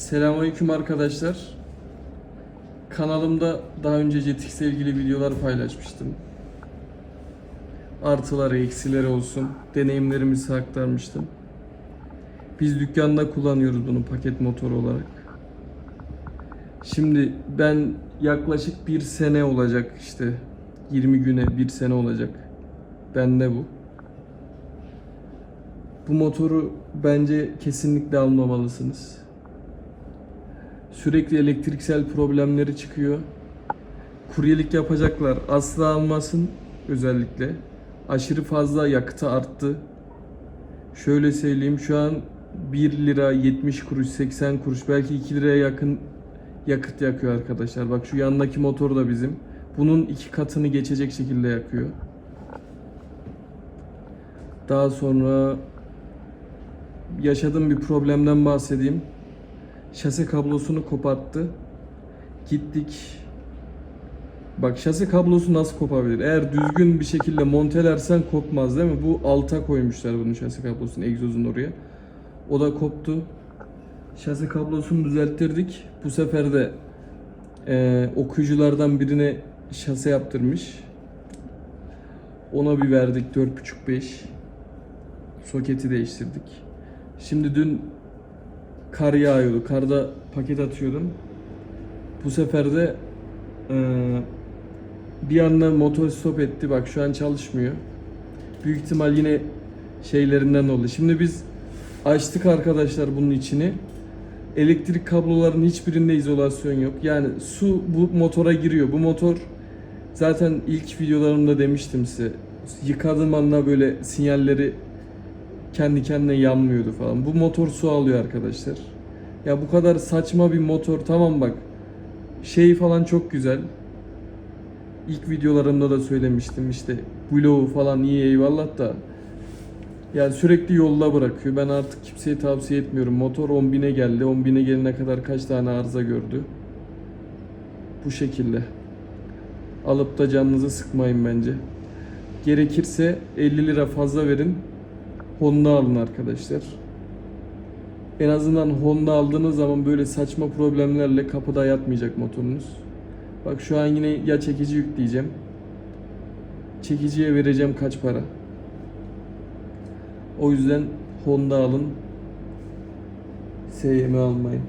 Selamünaleyküm arkadaşlar. Kanalımda daha önce Jetix ile ilgili videolar paylaşmıştım. Artıları, eksileri olsun. Deneyimlerimizi aktarmıştım. Biz dükkanda kullanıyoruz bunu paket motoru olarak. Şimdi ben yaklaşık bir sene olacak işte. 20 güne bir sene olacak. Bende bu. Bu motoru bence kesinlikle almamalısınız. Sürekli elektriksel problemleri çıkıyor. Kuryelik yapacaklar. Asla almasın özellikle. Aşırı fazla yakıtı arttı. Şöyle söyleyeyim şu an 1 lira 70 kuruş 80 kuruş belki 2 liraya yakın yakıt yakıyor arkadaşlar. Bak şu yandaki motor da bizim. Bunun iki katını geçecek şekilde yakıyor. Daha sonra yaşadığım bir problemden bahsedeyim. Şase kablosunu koparttı. Gittik. Bak şase kablosu nasıl kopabilir? Eğer düzgün bir şekilde montelersen kopmaz değil mi? Bu alta koymuşlar bunun şase kablosunu egzozun oraya. O da koptu. Şase kablosunu düzelttirdik. Bu sefer de eee, okuyuculardan birine şase yaptırmış. Ona bir verdik 4.5-5. Soketi değiştirdik. Şimdi dün kar yağıyordu. Karda paket atıyordum. Bu sefer de eee, bir anda motor stop etti. Bak şu an çalışmıyor. Büyük ihtimal yine şeylerinden oldu. Şimdi biz açtık arkadaşlar bunun içini. Elektrik kabloların hiçbirinde izolasyon yok. Yani su bu motora giriyor. Bu motor zaten ilk videolarımda demiştim size. Yıkadığım anda böyle sinyalleri kendi kendine yanmıyordu falan. Bu motor su alıyor arkadaşlar. Ya bu kadar saçma bir motor tamam bak. Şey falan çok güzel. İlk videolarımda da söylemiştim işte bloğu falan iyi eyvallah da yani sürekli yolda bırakıyor. Ben artık kimseye tavsiye etmiyorum. Motor 10.000'e geldi. 10.000'e gelene kadar kaç tane arıza gördü. Bu şekilde. Alıp da canınızı sıkmayın bence. Gerekirse 50 lira fazla verin. Honda alın arkadaşlar. En azından Honda aldığınız zaman böyle saçma problemlerle kapıda yatmayacak motorunuz. Bak şu an yine ya çekici yükleyeceğim. Çekiciye vereceğim kaç para. O yüzden Honda alın. SYM almayın.